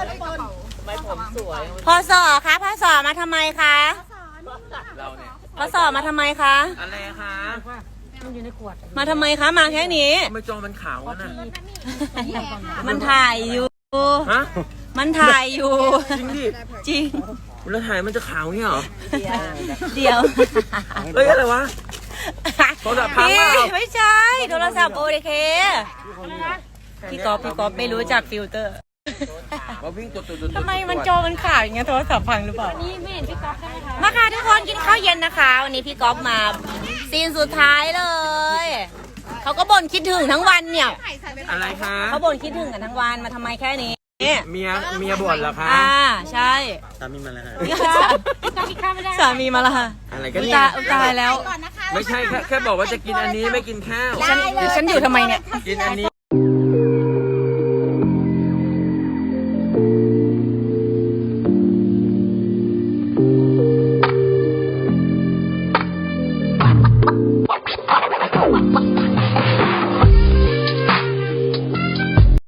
ทำไมผมสวยพอสอคะพอสอมาทำไมคะเราเนี่ยพอสอมาทำไมคะ อะไรคะมาทำไมคะมาแค่นี้ทำไมจอมันขาวอะน่ะมันถ่ายอยู่ฮะมันถ่ายอยู่ จริงดิจริงแล้วถ่ายมันจะขาวเนี่ยเหรอเดี๋ยวเฮ้ยอะไรวะโทรศัพท์พังพี่เปล่าไม่ใช่โทรศัพท์โอเคพี่กอฟพี่กอฟไม่รู้จักฟิลเตอร์ มาวิ่งตัวตัวตัวทำไมมันจอมันขาวอย่างเงี้ยโทรศัพท์พังหรือเปล่า นี่ไม่เห็นพี่กอฟได้ไหมคะมาค่ะทุกคนกินข้าวเย็นนะคะ วันนี้พี่กอฟมาซีนสุดท้ายเลย เขาก็บ่นคิดถึงทั้งวันเนี่ย อะไรคะเขาบ่นคิดถึงกันทั้งวันมาทำไมแค่นี้เมียเมียบ่นเหรอคะอ่าใช่สามีมาแล้วค่ะสามีมาและค่ะอะไรกันอุยเนี่ยตายอุยตายแล้วไม่ใช่แค่แค่บอกว่าจะกินอันนี้ไม่กินข้าว ฉันฉันอยู่ทำไมเนี่ย กินอันนี้